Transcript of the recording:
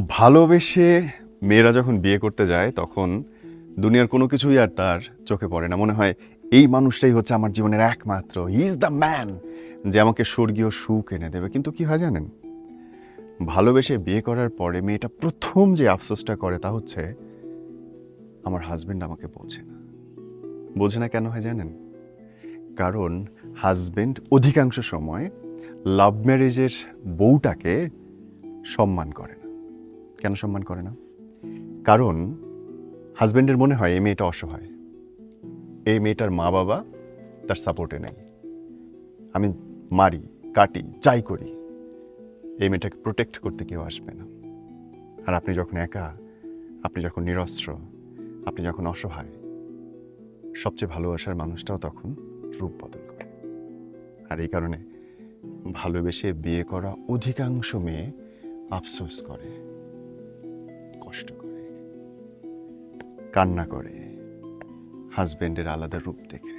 ভালোবেসে মেয়েরা যখন বিয়ে করতে যায়, তখন দুনিয়ার কোনো কিছুই আর তার চোখে পড়ে না। মনে হয় এই মানুষটাই হচ্ছে আমার জীবনের একমাত্র। ইজ দ্য ম্যান যে আমাকে স্বর্গীয় সুখ এনে দেবে। কিন্তু কি হয় জানেন? ভালোবেসে বিয়ে করার পরে মেয়েটা প্রথম যে আফসোসটা করে তা হচ্ছে, আমার হাজবেন্ড আমাকে বোঝে না। বোঝে না কেন হয় জানেন? কারণ হাজবেন্ড অধিকাংশ সময় লাভ ম্যারেজের বউটাকে সম্মান করে কেন সম্মান করে না? কারণ হাজবেন্ডের মনে হয় এই মেয়েটা অসহায়। এই মেয়েটার মা বাবা তার সাপোর্টে নেই। আমি মারি, কাটি চাই করি, এই মেয়েটাকে প্রোটেক্ট করতে কেউ আসবে না। আর আপনি যখন একা, আপনি যখন নিরস্ত্র, আপনি যখন অসহায়, সবচেয়ে ভালোবাসার মানুষটাও তখন রূপ বদল করে। আর এই কারণে ভালোবেসে বিয়ে করা অধিকাংশ মেয়ে আফসোস করে। কষ্ট করে কান্না করে হাজবেন্ডের আলাদা রূপ দেখে।